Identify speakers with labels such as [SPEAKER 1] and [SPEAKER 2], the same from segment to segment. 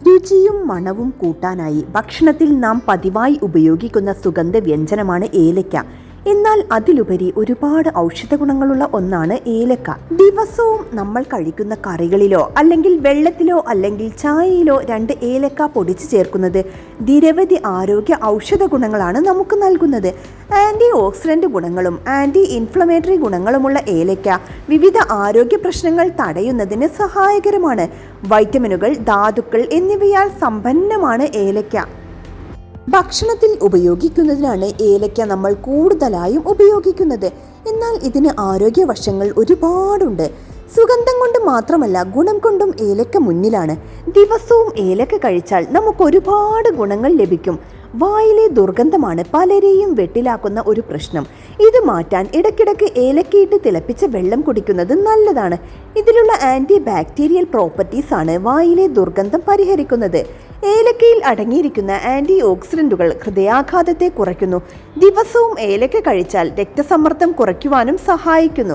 [SPEAKER 1] രുചിയും മണവും കൂട്ടാനായി ഭക്ഷണത്തിൽ നാം പതിവായി ഉപയോഗിക്കുന്ന സുഗന്ധ വ്യഞ്ജനമാണ് ഏലക്ക എന്നാൽ അതിലുപരി ഒരുപാട് ഔഷധ ഗുണങ്ങളുള്ള ഒന്നാണ് ഏലക്ക. ദിവസവും നമ്മൾ കഴിക്കുന്ന കറികളിലോ അല്ലെങ്കിൽ വെള്ളത്തിലോ അല്ലെങ്കിൽ ചായയിലോ രണ്ട് ഏലക്ക പൊടിച്ചു ചേർക്കുന്നത് നിരവധി ആരോഗ്യ ഔഷധ ഗുണങ്ങളാണ് നമുക്ക് നൽകുന്നത്. ആന്റി ഓക്സിഡന്റ് ഗുണങ്ങളും ആന്റി ഇൻഫ്ലമേറ്ററി ഗുണങ്ങളുമുള്ള ഏലക്ക വിവിധ ആരോഗ്യ പ്രശ്നങ്ങൾ തടയുന്നതിന് സഹായകരമാണ്. വൈറ്റമിനുകൾ ധാതുക്കൾ എന്നിവയാൽ സമ്പന്നമാണ് ഏലക്ക. ഭക്ഷണത്തിൽ ഉപയോഗിക്കുന്നതിനാണ് ഏലക്ക നമ്മൾ കൂടുതലായും ഉപയോഗിക്കുന്നത്. എന്നാൽ ഇതിന് ആരോഗ്യ വശങ്ങൾ ഒരുപാടുണ്ട്. സുഗന്ധം കൊണ്ട് മാത്രമല്ല ഗുണം കൊണ്ടും ഏലക്ക മുന്നിലാണ്. ദിവസവും ഏലക്ക കഴിച്ചാൽ നമുക്ക് ഒരുപാട് ഗുണങ്ങൾ ലഭിക്കും. വായിലെ ദുർഗന്ധമാണ് പലരെയും വെട്ടിലാക്കുന്ന ഒരു പ്രശ്നം. ഇത് മാറ്റാൻ ഇടയ്ക്കിടയ്ക്ക് ഏലക്കയിട്ട് തിളപ്പിച്ച വെള്ളം കുടിക്കുന്നത് നല്ലതാണ്. ഇതിലുള്ള ആന്റി ബാക്ടീരിയൽ പ്രോപ്പർട്ടീസ് ആണ് വായിലെ ദുർഗന്ധം പരിഹരിക്കുന്നത്. ഏലക്കയിൽ അടങ്ങിയിരിക്കുന്ന ആന്റി ഓക്സിഡന്റുകൾ ഹൃദയാഘാതത്തെ കുറയ്ക്കുന്നു. ദിവസവും ഏലക്ക കഴിച്ചാൽ രക്തസമ്മർദ്ദം കുറയ്ക്കുവാനും സഹായിക്കുന്നു.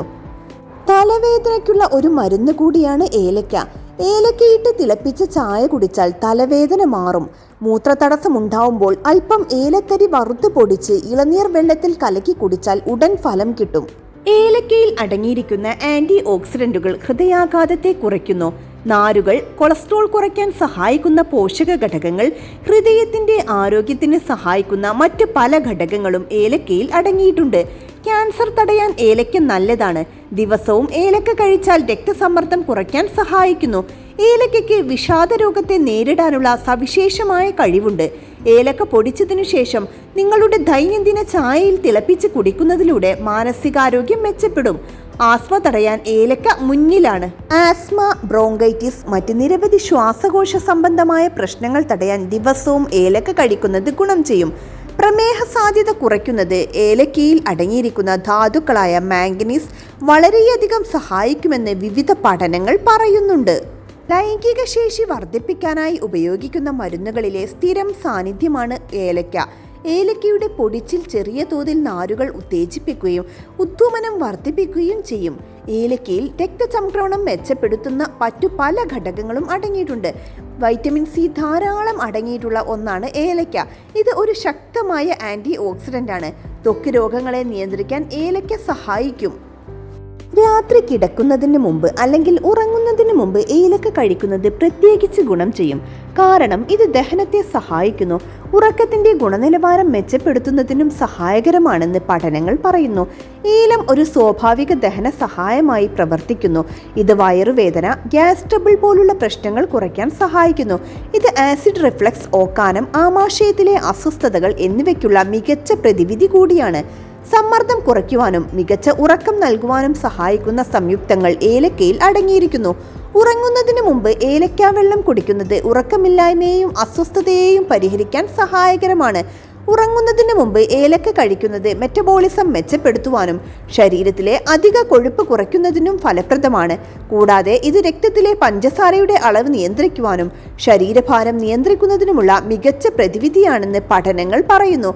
[SPEAKER 1] തലവേദനയ്ക്കുള്ള ഒരു മരുന്ന് കൂടിയാണ് ഏലക്ക. ഏലക്കയിട്ട് തിളപ്പിച്ച ചായ കുടിച്ചാൽ തലവേദന മാറും. മൂത്രതടസ്സമുണ്ടാവുമ്പോൾ അല്പം ഏലക്കരി വറുത്ത് പൊടിച്ച് ഇളനീർ വെള്ളത്തിൽ കലക്കി കുടിച്ചാൽ ഉടൻ ഫലം കിട്ടും. ഏലക്കയിൽ അടങ്ങിയിരിക്കുന്ന ആന്റി ഓക്സിഡന്റുകൾ ഹൃദയാഘാതത്തെ കുറയ്ക്കുന്നു. നാരുകൾ കൊളസ്ട്രോൾ കുറയ്ക്കാൻ സഹായിക്കുന്ന പോഷക ഘടകങ്ങൾ ഹൃദയത്തിന്റെ ആരോഗ്യത്തിന് സഹായിക്കുന്ന മറ്റ് പല ഘടകങ്ങളും ഏലക്കയിൽ അടങ്ങിയിട്ടുണ്ട്. ക്യാൻസർ തടയാൻ ഏലക്ക നല്ലതാണ്. ദിവസവും ഏലക്ക കഴിച്ചാൽ രക്തസമ്മർദ്ദം കുറയ്ക്കാൻ സഹായിക്കുന്നു. ഏലക്കയ്ക്ക് വിഷാദ രോഗത്തെ നേരിടാനുള്ള സവിശേഷമായ കഴിവുണ്ട്. ഏലക്ക പൊടിച്ചതിനു ശേഷം നിങ്ങളുടെ ദൈനംദിന ചായയിൽ തിളപ്പിച്ച് കുടിക്കുന്നതിലൂടെ മാനസികാരോഗ്യം മെച്ചപ്പെടും. ആസ്മ തടയാൻ ഏലക്ക മുന്നിലാണ്. ആസ്മ ബ്രോങ്കൈറ്റിസ് മറ്റ് നിരവധി ശ്വാസകോശ സംബന്ധമായ പ്രശ്നങ്ങൾ തടയാൻ ദിവസവും ഏലക്ക കഴിക്കുന്നത് ഗുണം ചെയ്യും. പ്രമേഹ സാധ്യത കുറയ്ക്കുന്നത് ഏലക്കയിൽ അടങ്ങിയിരിക്കുന്ന ധാതുക്കളായ മാംഗനീസ് വളരെയധികം സഹായിക്കുമെന്ന് വിവിധ പഠനങ്ങൾ പറയുന്നുണ്ട്. ലൈംഗിക ശേഷി വർദ്ധിപ്പിക്കാനായി ഉപയോഗിക്കുന്ന മരുന്നുകളിലെ സ്ഥിരം സാന്നിധ്യമാണ് ഏലക്ക. ഏലക്കയുടെ പൊടിച്ചിൽ ചെറിയ തോതിൽ നാരുകൾ ഉത്തേജിപ്പിക്കുകയും ഉദ്ധുമനം വർദ്ധിപ്പിക്കുകയും ചെയ്യും. ഏലക്കയിൽ രക്തചംക്രമണം മെച്ചപ്പെടുത്തുന്ന മറ്റു പല ഘടകങ്ങളും അടങ്ങിയിട്ടുണ്ട്. വൈറ്റമിൻ സി ധാരാളം അടങ്ങിയിട്ടുള്ള ഒന്നാണ് ഏലക്ക. ഇത് ഒരു ശക്തമായ ആന്റി ഓക്സിഡന്റ് ആണ് ത്വക്ക് രോഗങ്ങളെ നിയന്ത്രിക്കാൻ ഏലക്ക സഹായിക്കും. രാത്രി കിടക്കുന്നതിന് മുമ്പ് അല്ലെങ്കിൽ ഉറങ്ങുന്നതിന് മുമ്പ് ഏലക്ക കഴിക്കുന്നത് പ്രത്യേകിച്ച് ഗുണം ചെയ്യും. കാരണം ഇത് ദഹനത്തെ സഹായിക്കുന്നു. ഉറക്കത്തിന്റെ ഗുണനിലവാരം മെച്ചപ്പെടുത്തുന്നതിനും സഹായകരമാണെന്ന് പഠനങ്ങൾ പറയുന്നു. ഏലം ഒരു സ്വാഭാവിക ദഹന സഹായമായി പ്രവർത്തിക്കുന്നു. ഇത് വയറുവേദന ഗ്യാസ് ട്രബിൾ പോലുള്ള പ്രശ്നങ്ങൾ കുറയ്ക്കാൻ സഹായിക്കുന്നു. ഇത് ആസിഡ് റിഫ്ലക്സ് ഓക്കാനം ആമാശയത്തിലെ അസ്വസ്ഥതകൾ എന്നിവയ്ക്കുള്ള മികച്ച പ്രതിവിധി കൂടിയാണ്. സമ്മർദ്ദം കുറയ്ക്കുവാനും മികച്ച ഉറക്കം നൽകുവാനും സഹായിക്കുന്ന സംയുക്തങ്ങൾ ഏലക്കയിൽ അടങ്ങിയിരിക്കുന്നു. ഉറങ്ങുന്നതിന് മുമ്പ് ഏലക്ക വെള്ളം കുടിക്കുന്നത് ഉറക്കമില്ലായ്മയെയും അസ്വസ്ഥതയെയും പരിഹരിക്കാൻ സഹായകരമാണ്. ഉറങ്ങുന്നതിന് മുമ്പ് ഏലക്ക കഴിക്കുന്നത് മെറ്റബോളിസം മെച്ചപ്പെടുത്തുവാനും ശരീരത്തിലെ അധിക കൊഴുപ്പ് കുറയ്ക്കുന്നതിനും ഫലപ്രദമാണ്. കൂടാതെ ഇത് രക്തത്തിലെ പഞ്ചസാരയുടെ അളവ് നിയന്ത്രിക്കുവാനും ശരീരഭാരം നിയന്ത്രിക്കുന്നതിനുമുള്ള മികച്ച പ്രതിവിധിയാണെന്ന് പഠനങ്ങൾ പറയുന്നു.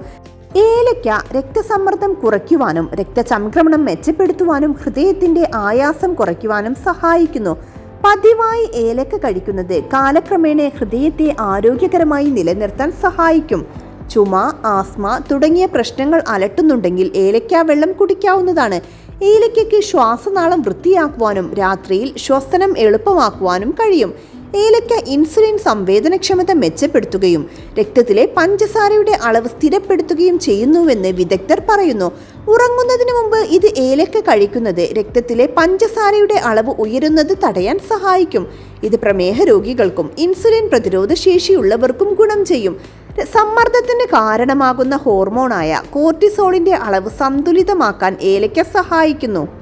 [SPEAKER 1] ഏലയ്ക്ക രക്തസമ്മർദ്ദം കുറയ്ക്കുവാനും രക്തചംക്രമണം മെച്ചപ്പെടുത്തുവാനും ഹൃദയത്തിന്റെ ആയാസം കുറയ്ക്കുവാനും സഹായിക്കുന്നു. പതിവായി ഏലക്ക കഴിക്കുന്നത് കാലക്രമേണ ഹൃദയത്തെ ആരോഗ്യകരമായി നിലനിർത്താൻ സഹായിക്കും. ചുമ ആസ്മ തുടങ്ങിയ പ്രശ്നങ്ങൾ അലട്ടുന്നുണ്ടെങ്കിൽ ഏലക്ക വെള്ളം കുടിക്കാവുന്നതാണ്. ഏലയ്ക്കയ്ക്ക് ശ്വാസനാളം വൃത്തിയാക്കുവാനും രാത്രിയിൽ ശ്വസനം എളുപ്പമാക്കുവാനും കഴിയും. ഏലക്ക ഇൻസുലിൻ സംവേദനക്ഷമത മെച്ചപ്പെടുത്തുകയും രക്തത്തിലെ പഞ്ചസാരയുടെ അളവ് സ്ഥിരപ്പെടുത്തുകയും ചെയ്യുന്നുവെന്ന് വിദഗ്ധർ പറയുന്നു. ഉറങ്ങുന്നതിന് മുമ്പ് ഇത് ഏലക്ക കഴിക്കുന്നത് രക്തത്തിലെ പഞ്ചസാരയുടെ അളവ് ഉയരുന്നത് തടയാൻ സഹായിക്കും. ഇത് പ്രമേഹ രോഗികൾക്കും ഇൻസുലിൻ പ്രതിരോധ ശേഷിയുള്ളവർക്കും ഗുണം ചെയ്യും. സമ്മർദ്ദത്തിന് കാരണമാകുന്ന ഹോർമോണായ കോർട്ടിസോളിന്റെ അളവ് സന്തുലിതമാക്കാൻ ഏലയ്ക്ക സഹായിക്കുന്നു.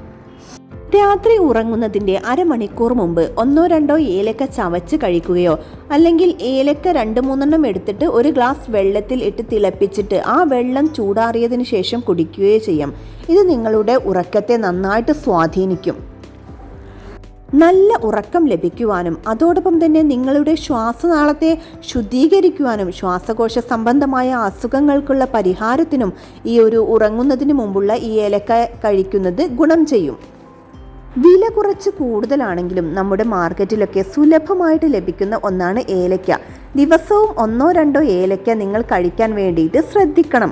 [SPEAKER 1] രാത്രി ഉറങ്ങുന്നതിന്റെ അരമണിക്കൂർ മുമ്പ് ഒന്നോ രണ്ടോ ഏലക്ക ചവച്ച് കഴിക്കുകയോ അല്ലെങ്കിൽ ഏലക്ക രണ്ട് മൂന്നെണ്ണം എടുത്തിട്ട് ഒരു ഗ്ലാസ് വെള്ളത്തിൽ ഇട്ട് തിളപ്പിച്ചിട്ട് ആ വെള്ളം ചൂടാറിയതിനു ശേഷം കുടിക്കുകയോ ചെയ്യാം. ഇത് നിങ്ങളുടെ ഉറക്കത്തെ നന്നായിട്ട് സ്വാധീനിക്കും. നല്ല ഉറക്കം ലഭിക്കുവാനും അതോടൊപ്പം തന്നെ നിങ്ങളുടെ ശ്വാസനാളത്തെ ശുദ്ധീകരിക്കുവാനും ശ്വാസകോശ സംബന്ധമായ അസുഖങ്ങൾക്കുള്ള പരിഹാരത്തിനും ഈ ഒരു ഉറങ്ങുന്നതിന് മുമ്പുള്ള ഈ ഏലക്ക കഴിക്കുന്നത് ഗുണം ചെയ്യും. വില കുറച്ച് കൂടുതലാണെങ്കിലും നമ്മുടെ മാർക്കറ്റിലൊക്കെ സുലഭമായിട്ട് ലഭിക്കുന്ന ഒന്നാണ് ഏലക്ക ദിവസവും ഒന്നോ രണ്ടോ ഏലക്ക നിങ്ങൾ കഴിക്കാൻ വേണ്ടിയിട്ട് ശ്രദ്ധിക്കണം.